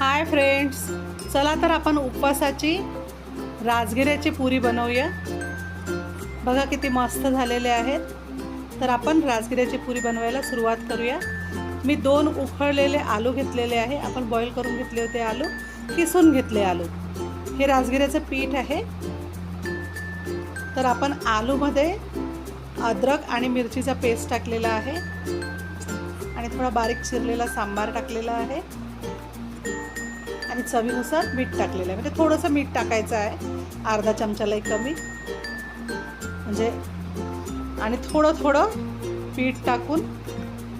Hi friends चला तर आपण उपवासाची राजगिऱ्याची पुरी बनवूया. बघा किती मस्त झालेले आहेत. तर आपण राजगिऱ्याची पुरी बनवायला सुरुवात करूया. मी दोन उखळलेले आलू घेतलेले आहे. आपण बॉईल करून घेतले होते आलू. किसून घेतले आलू. हे राजगिऱ्याचं पीठ आहे. तर आपण आलूमध्ये अद्रक आणि मिरचीचा पेस्ट टाकलेला आहे. आणि थोडा बारीक चिरलेला सांबार टाकलेला आहे. आणि चवीनुसार मीठ टाकलेलं आहे. म्हणजे थोडंसं मीठ टाकायचं आहे. अर्धा चमचालाही कमी. म्हणजे आणि थोडं थोडं पीठ टाकून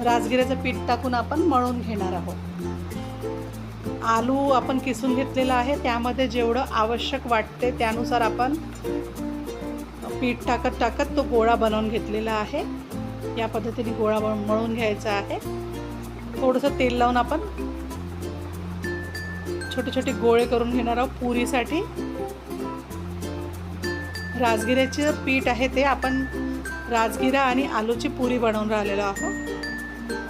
राजगिऱ्याचं पीठ टाकून आपण मळून घेणार आहोत. आलू आपण किसून घेतलेला आहे. त्यामध्ये जेवढं आवश्यक वाटते त्यानुसार आपण पीठ टाकत टाकत तो गोळा बनवून घेतलेला आहे. या पद्धतीने गोळा मळून घ्यायचा आहे. थोडंसं तेल लावून आपण छोटे छोटे गोळे करून घेणार आहोत पुरीसाठी. राजगिऱ्याचे पीठ आहे ते आपण राजगिरा आणि आलूची पुरी बनवून राहिलेलो आहोत.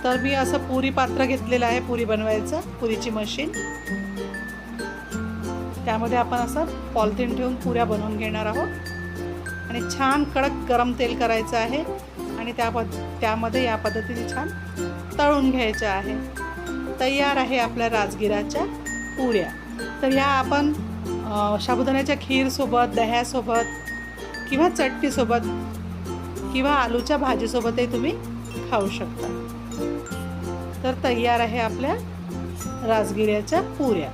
तर मी असं पुरी पात्र घेतलेलं आहे पुरी बनवायचं पुरीची मशीन त्यामध्ये आपण असं पॉलिथिन ठेवून पुऱ्या बनवून घेणार आहोत. आणि छान कडक गरम तेल करायचं आहे आणि त्या पद त्यामध्ये या पद्धतीने छान तळून घ्यायचं आहे. तयार आहे आपल्या राजगिराच्या पुऱ्या. तर ह्या आपण साबुदाण्याच्या खीरसोबत दह्यासोबत किंवा चटणीसोबत किंवा आलूच्या भाजीसोबतही तुम्ही खाऊ शकता. तर तयार आहे आपल्या राजगिऱ्याच्या पुऱ्या.